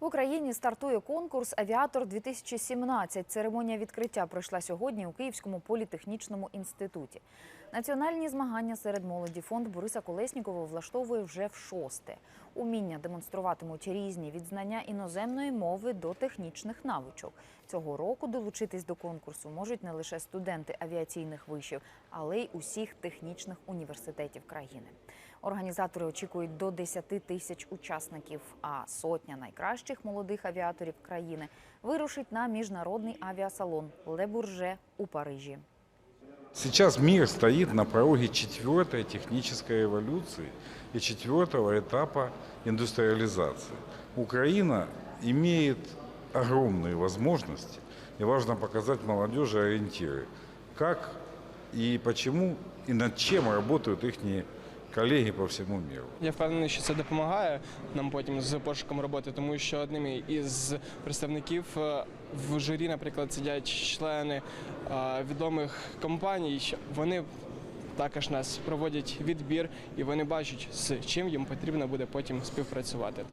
В Україні стартує конкурс Авіатор 2017 Церемонія відкриття пройшла сьогодні у Київському політехнічному інституті. Національні змагання серед молоді фонд Бориса Колеснікова влаштовує вже в шосте. Уміння демонструватимуть різні від знання іноземної мови до технічних навичок. Цього року долучитись до конкурсу можуть не лише студенти авіаційних вишів, але й усіх технічних університетів країни. Організатори очікують до 10 тисяч учасників, а сотня найкращих молодих авіаторів країни вирушить на міжнародний авіасалон Ле Бурже у Парижі. Сейчас мир стоит на пороге четвертой технической эволюции и четвертого этапа индустриализации. Украина имеет огромные возможности, и важно показать молодежи ориентиры, как и почему и над чем работают их коллеги по всему миру. Я впевнений, що це допомагає нам потім з пошуком роботи, тому що одними із представників е, в журі, наприклад, сидять члени е, відомих компаній. Вони також нас проводять відбір, і вони бачать, з чим їм потрібно буде потім співпрацювати.